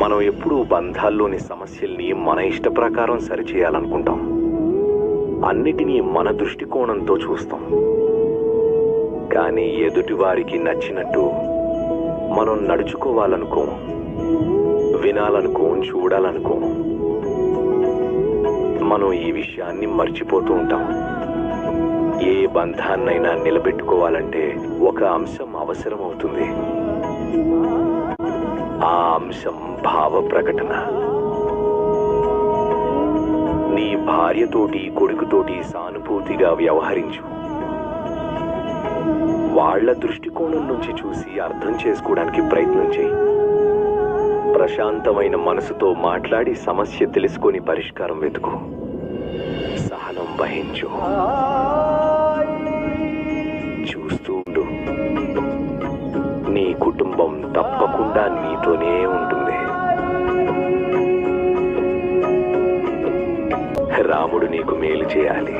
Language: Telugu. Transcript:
మనం ఎప్పుడూ బంధాల్లోని సమస్యల్ని మన ఇష్ట ప్రకారం సరిచేయాలనుకుంటాం. అన్నిటినీ మన దృష్టికోణంతో చూస్తాం. కానీ ఎదుటివారికి నచ్చినట్టు మనం నడుచుకోవాలనుకోం. వినాలనుకోం చూడాలనుకోం. మనం ఈ విషయాన్ని మర్చిపోతూ ఉంటాం. ఏ బంధాన్నైనా నిలబెట్టుకోవాలంటే ఒక అంశం అవసరం అవుతుంది ఆ అంశం భావ ప్రకటన. నీ భార్యతోటి కొడుకుతోటి సానుభూతిగా వ్యవహరించు. వాళ్ళ దృష్టికోణం నుంచి చూసి అర్థం చేసుకోవడానికి ప్రయత్నం చేయి. ప్రశాంతమైన మనసుతో మాట్లాడి సమస్య తెలుసుకొని పరిష్కారం వెతుకు. సహనం వహించు. చూస్తూ నీ కుటుంబం తప్పకుండా నీతోనే ఉంటుంది. రాముడు నీకు మేలు చేయాలి.